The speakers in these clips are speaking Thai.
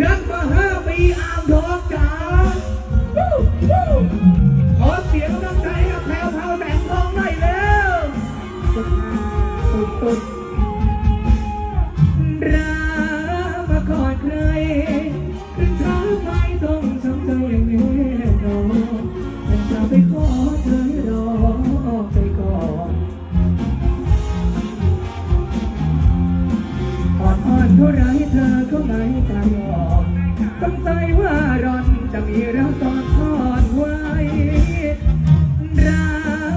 รักมาห้าปีอามทองจ๋าขอเสียงกำลังใจกับแพรวพราวแสงทองหน่อยเร็วรักมาก่อนใครขึ้นช้าไม่ต้องช้ำใจอย่างแน่นอนฉันจะไปขอเธอรอไปก่อนอ่อนอ่อนเท่าไรเธอก็ไม่กล้ายอม ตั้งใจว่าร้อนจะมีเราตอนทอดไว้ รั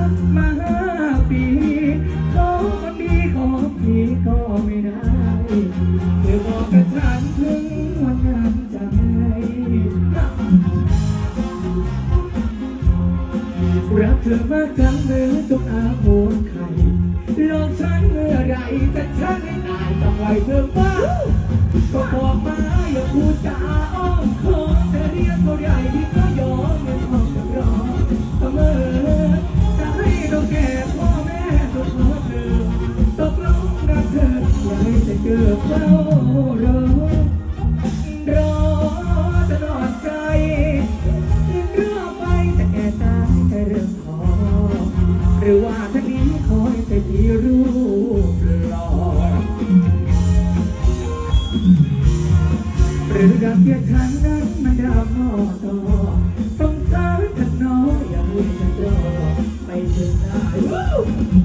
กมาห้าปีเขอคนดีขอพี่ก็ไม่ได้เธอบอกกับฉันถึงวันนั้นใจรักเธอมากจังเหมือนทุกอาโหนไข่หลอกฉันเมื่อไรแต่ฉันไม่ตายต้องไว้เธอฟ้าก็บอกมาอย่าพูดจา เกิดเฝ้ารอรอตลอดใจเรื่อไปแต่แก่ตายแต่เรื่องขอ หรือว่าท่านี้คอยแต่ที่รูปหล่อหรือรักเพียงฉันนั้นมันดำมอต่อสงสารท่านน้อยอย่าพูดจะรอไม่ถึงได้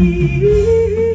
you.